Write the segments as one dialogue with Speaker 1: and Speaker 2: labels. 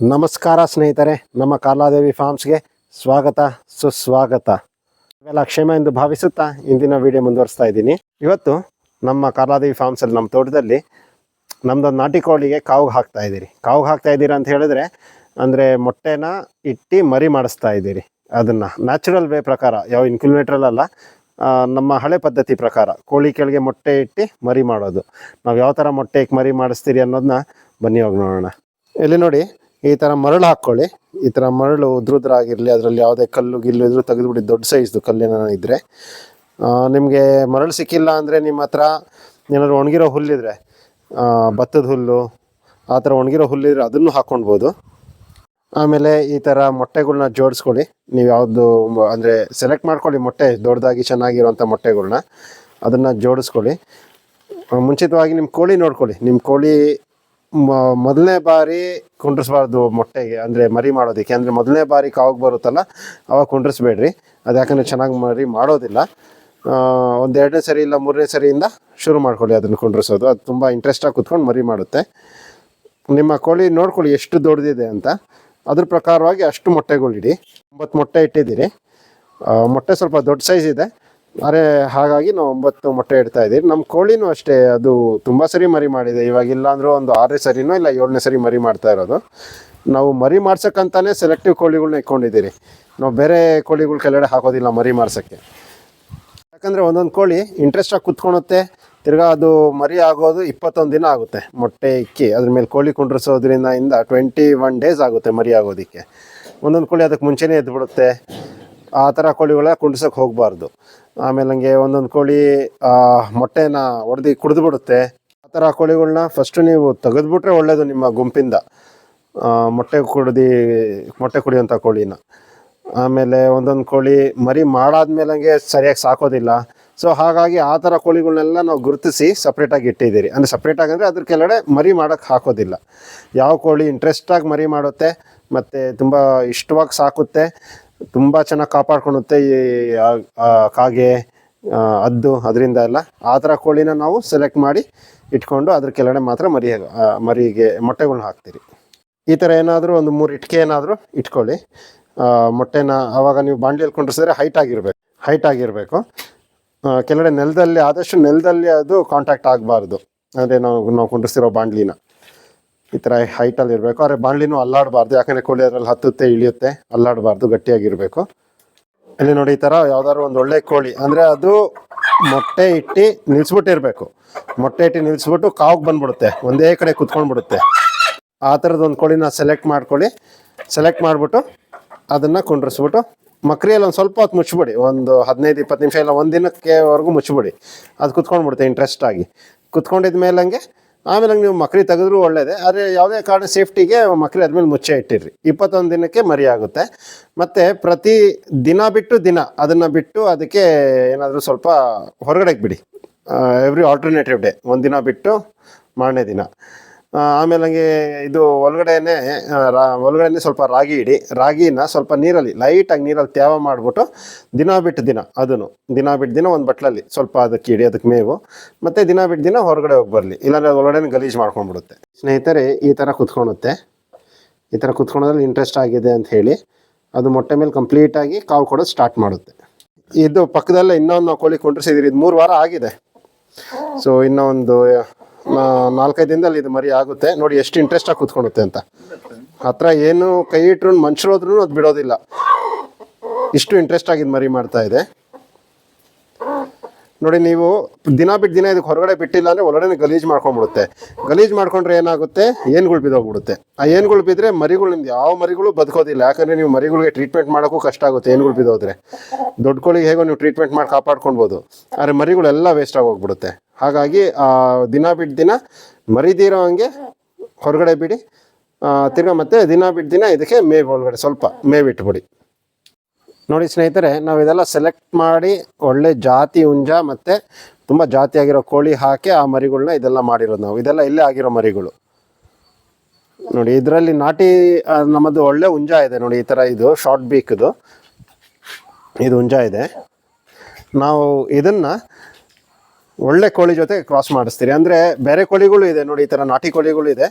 Speaker 1: ನಮಸ್ಕಾರ ಸ್ನೇಹಿತರೆ, ನಮ್ಮ ಕಾಲಾದೇವಿ ಫಾರ್ಮ್ಸ್ಗೆ ಸ್ವಾಗತ, ಸುಸ್ವಾಗತ. ಇವೆಲ್ಲ ಕ್ಷೇಮ ಎಂದು ಭಾವಿಸುತ್ತಾ ಇಂದಿನ ವಿಡಿಯೋ ಮುಂದುವರಿಸ್ತಾ ಇದ್ದೀನಿ. ಇವತ್ತು ನಮ್ಮ ಕಾರ್ಲಾದೇವಿ ಫಾರ್ಮ್ಸಲ್ಲಿ, ನಮ್ಮ ತೋಟದಲ್ಲಿ ನಮ್ಮದೊಂದು ನಾಟಿ ಕೋಳಿಗೆ ಕಾವುಗೆ ಹಾಕ್ತಾ ಇದ್ದೀರಿ. ಕಾವುಗೆ ಹಾಕ್ತಾ ಇದ್ದೀರಾ ಅಂತ ಹೇಳಿದ್ರೆ, ಅಂದರೆ ಮೊಟ್ಟೆನ ಇಟ್ಟು ಮರಿ ಮಾಡಿಸ್ತಾ ಇದ್ದೀರಿ. ಅದನ್ನು ನ್ಯಾಚುರಲ್ ವೇ ಪ್ರಕಾರ, ಯಾವ ಇನ್ಕ್ಯುಲೇಟ್ರಲ್ಲ ನಮ್ಮ ಹಳೆ ಪದ್ಧತಿ ಪ್ರಕಾರ ಕೋಳಿ ಕೆಳಗೆ ಮೊಟ್ಟೆ ಇಟ್ಟು ಮರಿ ಮಾಡೋದು. ನಾವು ಯಾವ ಥರ ಮೊಟ್ಟೆ ಇಕ್ಕಿ ಮರಿ ಮಾಡಿಸ್ತೀರಿ ಅನ್ನೋದನ್ನ ಬನ್ನಿ ಹೋಗಿ ನೋಡೋಣ. ಇಲ್ಲಿ ನೋಡಿ ಈ ಥರ ಮರಳು ಹಾಕ್ಕೊಳ್ಳಿ ಈ ಥರ ಮರಳು ಉದ್ರುದ್ರ ಆಗಿರಲಿ ಅದರಲ್ಲಿ ಯಾವುದೇ ಕಲ್ಲು ಗಿಲ್ಲು ಇದ್ರೂ ತೆಗೆದುಬಿಡಿ, ದೊಡ್ಡ ಸೈಜ್ದು ಕಲ್ಲಿನ ಇದ್ದರೆ ನಿಮಗೆ ಮರಳು ಸಿಕ್ಕಿಲ್ಲ ಅಂದರೆ ನಿಮ್ಮ ಹತ್ರ ಏನಾದರೂ ಒಣಗಿರೋ ಹುಲ್ಲಿದ್ರೆ ಭತ್ತದ ಹುಲ್ಲು, ಆ ಥರ ಒಣಗಿರೋ ಹುಲ್ಲಿದ್ರೆ ಅದನ್ನು ಹಾಕ್ಕೊಳ್ಬೋದು ಆಮೇಲೆ ಈ ಥರ ಮೊಟ್ಟೆಗಳನ್ನ ಜೋಡಿಸ್ಕೊಳ್ಳಿ. ನೀವು ಯಾವುದು ಅಂದರೆ ಸೆಲೆಕ್ಟ್ ಮಾಡ್ಕೊಳ್ಳಿ ಮೊಟ್ಟೆ, ದೊಡ್ಡದಾಗಿ ಚೆನ್ನಾಗಿರೋಂಥ ಮೊಟ್ಟೆಗಳನ್ನ ಅದನ್ನು ಜೋಡಿಸ್ಕೊಳ್ಳಿ. ಮುಂಚಿತವಾಗಿ ನಿಮ್ಮ ಕೋಳಿ ನೋಡ್ಕೊಳ್ಳಿ. ನಿಮ್ಮ ಕೋಳಿ ಮೊದಲನೇ ಬಾರಿ ಕುಂಡ್ರಿಸ್ಬಾರ್ದು ಮೊಟ್ಟೆಗೆ, ಅಂದರೆ ಮರಿ ಮಾಡೋದಕ್ಕೆ, ಅಂದರೆ ಮೊದಲನೇ ಬಾರಿ ಕಾವಾಗ ಬರುತ್ತಲ್ಲ, ಅವಾಗ ಕುಂಡ್ರಿಸ್ಬೇಡ್ರಿ. ಅದು ಯಾಕಂದರೆ ಚೆನ್ನಾಗಿ ಮರಿ ಮಾಡೋದಿಲ್ಲ. ಒಂದು ಎರಡನೇ ಸರಿ ಇಲ್ಲ ಮೂರನೇ ಸರಿಯಿಂದ ಶುರು ಮಾಡ್ಕೊಳ್ಳಿ ಅದನ್ನು ಕುಂಡ್ರಿಸೋದು. ಅದು ತುಂಬ ಇಂಟ್ರೆಸ್ಟಾಗಿ ಕುತ್ಕೊಂಡು ಮರಿ ಮಾಡುತ್ತೆ. ನಿಮ್ಮ ಕೋಳಿ ನೋಡ್ಕೊಳ್ಳಿ ಎಷ್ಟು ದೊಡ್ಡದಿದೆ ಅಂತ. ಅದ್ರ ಪ್ರಕಾರವಾಗಿ ಅಷ್ಟು ಮೊಟ್ಟೆಗಳಿಡಿ. ಒಂಬತ್ತು ಮೊಟ್ಟೆ ಇಟ್ಟಿದ್ದೀರಿ. ಮೊಟ್ಟೆ ಸ್ವಲ್ಪ ದೊಡ್ಡ ಸೈಜ್ ಇದೆ. ಆದರೆ ಹಾಗಾಗಿ ನಾವು ಒಂಬತ್ತು ಮೊಟ್ಟೆ ಇಡ್ತಾ ಇದ್ದೀವಿ. ನಮ್ಮ ಕೋಳಿನೂ ಅಷ್ಟೇ, ಅದು ತುಂಬ ಸರಿ ಮರಿ ಮಾಡಿದೆ. ಇವಾಗ ಇಲ್ಲ ಅಂದರೂ ಒಂದು ಆರನೇ ಸರಿನೋ ಇಲ್ಲ ಏಳನೇ ಸರಿ ಮರಿ ಮಾಡ್ತಾ ಇರೋದು. ನಾವು ಮರಿ ಮಾಡ್ಸೋಕ್ಕಂತಾನೆ ಸೆಲೆಕ್ಟಿವ್ ಕೋಳಿಗಳನ್ನ ಇಟ್ಕೊಂಡಿದ್ದೀರಿ. ನಾವು ಬೇರೆ ಕೋಳಿಗಳ ಕೆಳಗಡೆ ಹಾಕೋದಿಲ್ಲ ಮರಿ ಮಾಡ್ಸೋಕ್ಕೆ. ಯಾಕಂದರೆ ಒಂದೊಂದು ಕೋಳಿ ಇಂಟ್ರೆಸ್ಟಾಗಿ ಕುತ್ಕೊಳುತ್ತೆ. ತಿರ್ಗಾ ಅದು ಮರಿ ಆಗೋದು ಇಪ್ಪತ್ತೊಂದು ದಿನ ಆಗುತ್ತೆ. ಮೊಟ್ಟೆ ಇಕ್ಕಿ, ಅದ್ರ ಮೇಲೆ ಕೋಳಿ ಕುಂಡ್ರಿಸೋದ್ರಿಂದ ಇಂದ ಟ್ವೆಂಟಿ ಒನ್ ಡೇಸ್ ಆಗುತ್ತೆ ಮರಿ ಆಗೋದಕ್ಕೆ. ಒಂದೊಂದು ಕೋಳಿ ಅದಕ್ಕೆ ಮುಂಚೆನೇ ಎದ್ಬಿಡುತ್ತೆ. ಆ ಥರ ಕೋಳಿಗಳ ಕುಂಡಿಸೋಕೆ ಹೋಗಬಾರ್ದು. ಆಮೇಲೆ ನನಗೆ ಒಂದೊಂದು ಕೋಳಿ ಮೊಟ್ಟೆನ ಒಡೆದು ಕುಡಿದ್ಬಿಡುತ್ತೆ. ಆ ಥರ ಕೋಳಿಗಳನ್ನ ಫಸ್ಟು ನೀವು ತೆಗೆದುಬಿಟ್ರೆ ಒಳ್ಳೆಯದು ನಿಮ್ಮ ಗುಂಪಿಂದ. ಮೊಟ್ಟೆ ಕುಡ್ದು, ಮೊಟ್ಟೆ ಕುಡಿಯೋಂಥ ಕೋಳಿನ. ಆಮೇಲೆ ಒಂದೊಂದು ಕೋಳಿ ಮರಿ ಮಾಡಾದ್ಮೇಲೆ ಸರಿಯಾಗಿ ಸಾಕೋದಿಲ್ಲ. ಸೊ ಹಾಗಾಗಿ ಆ ಥರ ಕೋಳಿಗಳನ್ನೆಲ್ಲ ನಾವು ಗುರುತಿಸಿ ಸಪ್ರೇಟಾಗಿ ಇಟ್ಟಿದ್ದೀರಿ. ಅಂದರೆ ಸಪ್ರೇಟಾಗಿ ಅಂದರೆ ಅದ್ರ ಕೆಳಗಡೆ ಮರಿ ಮಾಡೋಕ್ಕೆ ಹಾಕೋದಿಲ್ಲ. ಯಾವ ಕೋಳಿ ಇಂಟ್ರೆಸ್ಟಾಗಿ ಮರಿ ಮಾಡುತ್ತೆ, ಮತ್ತು ತುಂಬ ಇಷ್ಟವಾಗಿ ಸಾಕುತ್ತೆ ತುಂಬ ಚೆನ್ನಾಗಿ ಕಾಪಾಡ್ಕೊಳುತ್ತೆ ಈ ಕಾಗೆ ಅದ್ದು ಅದರಿಂದ ಎಲ್ಲ. ಆ ಥರ ಕೋಳಿನ ನಾವು ಸೆಲೆಕ್ಟ್ ಮಾಡಿ ಇಟ್ಕೊಂಡು ಅದ್ರ ಕೆಳಗಡೆ ಮಾತ್ರ ಮರಿ ಮರಿಗೆ ಮೊಟ್ಟೆಗಳನ್ನ ಹಾಕ್ತೀರಿ. ಈ ಥರ ಏನಾದರೂ ಒಂದು ಮೂರು ಇಟ್ಕೆ ಏನಾದರೂ ಇಟ್ಕೊಳ್ಳಿ. ಮೊಟ್ಟೆನ ಆವಾಗ ನೀವು ಬಾಂಡ್ಲಿಯಲ್ಲಿ ಕುಂಡ್ರಿಸಿದ್ರೆ ಹೈಟ್ ಆಗಿರಬೇಕು ಹೈಟ್ ಆಗಿರಬೇಕು. ಕೆಳಗಡೆ ನೆಲದಲ್ಲಿ ಆದಷ್ಟು ನೆಲದಲ್ಲಿ ಅದು ಕಾಂಟ್ಯಾಕ್ಟ್ ಆಗಬಾರ್ದು. ಅಂದರೆ ನಾವು ನಾವು ಕುಂಡ್ರಿಸ್ತಿರೋ ಬಾಂಡ್ಲಿನ ಈ ಥರ ಹೈಟಲ್ಲಿ ಇರಬೇಕು. ಆದರೆ ಬಾಂಡ್ಲಿನೂ ಅಲ್ಲಾಡಬಾರ್ದು. ಯಾಕಂದರೆ ಕೋಳಿ ಅದ್ರಲ್ಲಿ ಹತ್ತುತ್ತೆ, ಇಳಿಯುತ್ತೆ, ಅಲ್ಲಾಡಬಾರ್ದು ಗಟ್ಟಿಯಾಗಿರಬೇಕು ಇಲ್ಲಿ ನೋಡಿ ಈ ಥರ ಯಾವ್ದಾದ್ರು ಒಂದು ಒಳ್ಳೆ ಕೋಳಿ. ಅಂದರೆ ಅದು ಮೊಟ್ಟೆ ಇಟ್ಟು ನಿಲ್ಸ್ಬಿಟ್ಟಿರಬೇಕು ಮೊಟ್ಟೆ ಇಟ್ಟು ನಿಲ್ಸ್ಬಿಟ್ಟು ಕಾವ್ಗೆ ಬಂದ್ಬಿಡುತ್ತೆ. ಒಂದೇ ಕಡೆ ಕುತ್ಕೊಂಡ್ಬಿಡುತ್ತೆ. ಆ ಥರದ್ದು ಒಂದು ಕೋಳಿನ ಸೆಲೆಕ್ಟ್ ಮಾಡ್ಕೊಳ್ಳಿ. ಸೆಲೆಕ್ಟ್ ಮಾಡಿಬಿಟ್ಟು ಅದನ್ನು ಕುಂಡ್ರಿಸ್ಬಿಟ್ಟು ಮಕ್ರಿಯಲ್ಲಿ ಒಂದು ಸ್ವಲ್ಪ ಹೊತ್ತು ಮುಚ್ಚಿಬಿಡಿ ಒಂದು ಹದಿನೈದು, ಇಪ್ಪತ್ತು ನಿಮಿಷ ಇಲ್ಲ, ಒಂದು ದಿನಕ್ಕೆವರೆಗೂ ಮುಚ್ಚಿಬಿಡಿ ಅದು ಕುತ್ಕೊಂಡ್ಬಿಡುತ್ತೆ ಇಂಟ್ರೆಸ್ಟ್ ಆಗಿ. ಕುತ್ಕೊಂಡಿದ ಮೇಲೆ ಹಂಗೆ ಆಮೇಲೆ ನೀವು ಮಕ್ರಿ ತೆಗೆದ್ರು ಒಳ್ಳೇದೇ, ಆದರೆ ಯಾವುದೇ ಕಾರಣ ಸೇಫ್ಟಿಗೆ ಮಕ್ರಿ ಆದ್ಮೇಲೆ ಮುಚ್ಚೆ ಇಟ್ಟಿರಿ ಇಪ್ಪತ್ತೊಂದು ದಿನಕ್ಕೆ ಮರಿ ಆಗುತ್ತೆ. ಮತ್ತು ಪ್ರತಿ ದಿನ ಬಿಟ್ಟು ದಿನ ಅದನ್ನು ಬಿಟ್ಟು ಅದಕ್ಕೆ ಏನಾದರೂ ಸ್ವಲ್ಪ ಹೊರಗಡೆಗೆ ಬಿಡಿ. ಎವ್ರಿ ಆಲ್ಟರ್ನೇಟಿವ್ ಡೇ ಒಂದು ದಿನ ಬಿಟ್ಟು ಮಾರನೇ ದಿನ. ಆಮೇಲೆ ಹಂಗೆ ಇದು ಒಳಗಡೆನೆ ರಾ ಒಳಗಡೆನೆ ಸ್ವಲ್ಪ ರಾಗಿ ಇಡಿ. ರಾಗಿನ ಸ್ವಲ್ಪ ನೀರಲ್ಲಿ ಲೈಟಾಗಿ ನೀರಲ್ಲಿ ತ್ಯಾವ ಮಾಡಿಬಿಟ್ಟು ದಿನ ಬಿಟ್ಟು ದಿನ ಅದನ್ನು ದಿನ ಬಿಟ್ಟು ದಿನ ಒಂದು ಬಟ್ಲಲ್ಲಿ ಸ್ವಲ್ಪ ಅದಕ್ಕೆ ಇಡಿ ಅದಕ್ಕೆ ಮೇವು. ಮತ್ತು ದಿನ ಬಿಟ್ಟು ದಿನ ಹೊರಗಡೆ ಹೋಗಿ ಬರಲಿ. ಇಲ್ಲಾಂದರೆ ಅದು ಒಳಗಡೆ ಗಲೀಜು ಮಾಡ್ಕೊಂಡ್ಬಿಡುತ್ತೆ. ಸ್ನೇಹಿತರೆ ಈ ಥರ ಕುತ್ಕೊಳುತ್ತೆ. ಈ ಥರ ಕುತ್ಕೊಳೋದ್ರಲ್ಲಿ ಇಂಟ್ರೆಸ್ಟ್ ಆಗಿದೆ ಅಂತ ಹೇಳಿ ಅದು ಮೊಟ್ಟೆ ಮೇಲೆ ಕಂಪ್ಲೀಟಾಗಿ ಕಾವು ಕೊಡೋದು ಸ್ಟಾರ್ಟ್ ಮಾಡುತ್ತೆ. ಇದು ಪಕ್ಕದಲ್ಲೇ ಇನ್ನೊಂದು ನಾವು ಕೋಳಿ ಕೊಂಡಿಸಿದ್ದೀರಿ ಇದು ಮೂರು ವಾರ ಆಗಿದೆ. ಸೊ ಇನ್ನೊಂದು ನಾಲ್ಕೈದು ದಿನದಲ್ಲಿ ಇದು ಮರಿ ಆಗುತ್ತೆ. ನೋಡಿ ಎಷ್ಟು ಇಂಟ್ರೆಸ್ಟಾಗಿ ಕೂತ್ಕೊಳ್ಳುತ್ತೆ ಅಂತ. ಹತ್ರ ಏನು ಕೈ ಇಟ್ರು ಮನುಷ್ಯರು ಹೋದ್ರೂ ಅದು ಬಿಡೋದಿಲ್ಲ. ಇಷ್ಟು ಇಂಟ್ರೆಸ್ಟ್ ಆಗಿ ಮರಿ ಮಾಡ್ತಾ ಇದೆ. ನೋಡಿ ನೀವು ದಿನ ಬಿಟ್ಟು ದಿನ ಇದಕ್ಕೆ ಹೊರಗಡೆ ಬಿಟ್ಟಿಲ್ಲ ಅಂದರೆ ಒಳಗಡೆ ಗಲೀಜು ಮಾಡ್ಕೊಂಡ್ಬಿಡುತ್ತೆ. ಗಲೀಜು ಮಾಡ್ಕೊಂಡ್ರೆ ಏನಾಗುತ್ತೆ? ಏನ್ಗಳು ಬಿದ್ದೋಗ್ಬಿಡುತ್ತೆ. ಆ ಏನ್ಗಳು ಬಿದ್ದರೆ ಮರಿಗಳು ನಿಮ್ದು ಯಾವ ಮರಿಗಳು ಬದುಕೋದಿಲ್ಲ. ಯಾಕಂದರೆ ನೀವು ಮರಿಗಳಿಗೆ ಟ್ರೀಟ್ಮೆಂಟ್ ಮಾಡೋಕ್ಕೂ ಕಷ್ಟ ಆಗುತ್ತೆ ಏನುಗಳು ಬಿದ್ದೋದ್ರೆ. ದೊಡ್ಡ ಕೋಳಿಗೆ ಹೇಗೋ ನೀವು ಟ್ರೀಟ್ಮೆಂಟ್ ಮಾಡಿ ಕಾಪಾಡ್ಕೊಳ್ಬೋದು ಆದರೆ ಮರಿಗಳೆಲ್ಲ ವೇಸ್ಟ್ ಹೋಗ್ಬಿಡುತ್ತೆ. ಹಾಗಾಗಿ ದಿನ ಬಿಟ್ಟು ದಿನ ಮರಿದಿರೋ ಹಂಗೆ ಹೊರಗಡೆ ಬಿಡಿ. ತಿರ್ಗಾ ಮತ್ತೆ ದಿನ ಬಿಟ್ಟು ದಿನ ಇದಕ್ಕೆ ಮೇವು ಒಳಗಡೆ ಸ್ವಲ್ಪ ಮೇವು ಇಟ್ಬಿಡಿ. ನೋಡಿ ಸ್ನೇಹಿತರೆ, ನಾವು ಇದೆಲ್ಲ ಸೆಲೆಕ್ಟ್ ಮಾಡಿ ಒಳ್ಳೆ ಜಾತಿ ಹುಂಜ ಮತ್ತು ತುಂಬ ಜಾತಿಯಾಗಿರೋ ಕೋಳಿ ಹಾಕಿ ಆ ಮರಿಗಳನ್ನ ಇದೆಲ್ಲ ಮಾಡಿರೋದು ನಾವು. ಇದೆಲ್ಲ ಇಲ್ಲೇ ಆಗಿರೋ ಮರಿಗಳು. ನೋಡಿ ಇದರಲ್ಲಿ ನಾಟಿ ನಮ್ಮದು ಒಳ್ಳೆ ಹುಂಜ ಇದೆ. ನೋಡಿ ಈ ಥರ ಇದು ಶಾರ್ಟ್ ಬೀಕ್ದು ಇದು ಹುಂಜ ಇದೆ. ನಾವು ಇದನ್ನು ಒಳ್ಳೆ ಕೋಳಿ ಜೊತೆ ಕ್ರಾಸ್ ಮಾಡಿಸ್ತೀರಿ. ಅಂದರೆ ಬೇರೆ ಕೋಳಿಗಳು ಇದೆ ನೋಡಿ, ಈ ಥರ ನಾಟಿ ಕೋಳಿಗಳು ಇದೆ.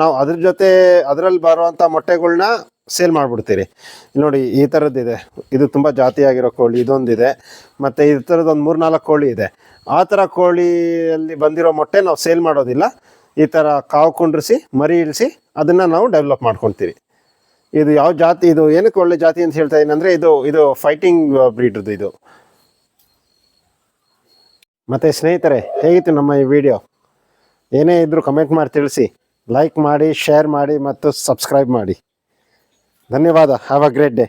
Speaker 1: ನಾವು ಅದ್ರ ಜೊತೆ ಅದರಲ್ಲಿ ಬರುವಂಥ ಮೊಟ್ಟೆಗಳನ್ನ ಸೇಲ್ ಮಾಡಿಬಿಡ್ತೀರಿ. ನೋಡಿ, ಈ ಥರದ್ದಿದೆ ಇದು. ತುಂಬ ಜಾತಿಯಾಗಿರೋ ಕೋಳಿ, ಇದೊಂದಿದೆ. ಮತ್ತು ಈ ಥರದ್ದೊಂದು ಮೂರು ನಾಲ್ಕು ಕೋಳಿ ಇದೆ. ಆ ಥರ ಕೋಳಿಯಲ್ಲಿ ಬಂದಿರೋ ಮೊಟ್ಟೆ ನಾವು ಸೇಲ್ ಮಾಡೋದಿಲ್ಲ. ಈ ಥರ ಕಾವು ಕುಂಡ್ರಿಸಿ, ಮರಿ ಇಳಿಸಿ, ಅದನ್ನು ನಾವು ಡೆವಲಪ್ ಮಾಡ್ಕೊತೀರಿ. ಇದು ಯಾವ ಜಾತಿ, ಇದು ಏನಕ್ಕೆ ಒಳ್ಳೆ ಜಾತಿ ಅಂತ ಹೇಳ್ತಾ ಇದ್ದೀನಿ ಅಂದರೆ, ಇದು ಇದು ಫೈಟಿಂಗ್ ಬ್ರೀಡ್ದು ಇದು. ಮತ್ತು ಸ್ನೇಹಿತರೆ, ಹೇಗಿತ್ತು ನಮ್ಮ ಈ ವಿಡಿಯೋ ಏನೇ ಇದ್ದರೂ ಕಮೆಂಟ್ ಮಾಡಿ ತಿಳಿಸಿ. ಲೈಕ್ ಮಾಡಿ ಶೇರ್ ಮಾಡಿ ಮತ್ತು ಸಬ್ಸ್ಕ್ರೈಬ್ ಮಾಡಿ. ಧನ್ಯವಾದ. Have a great day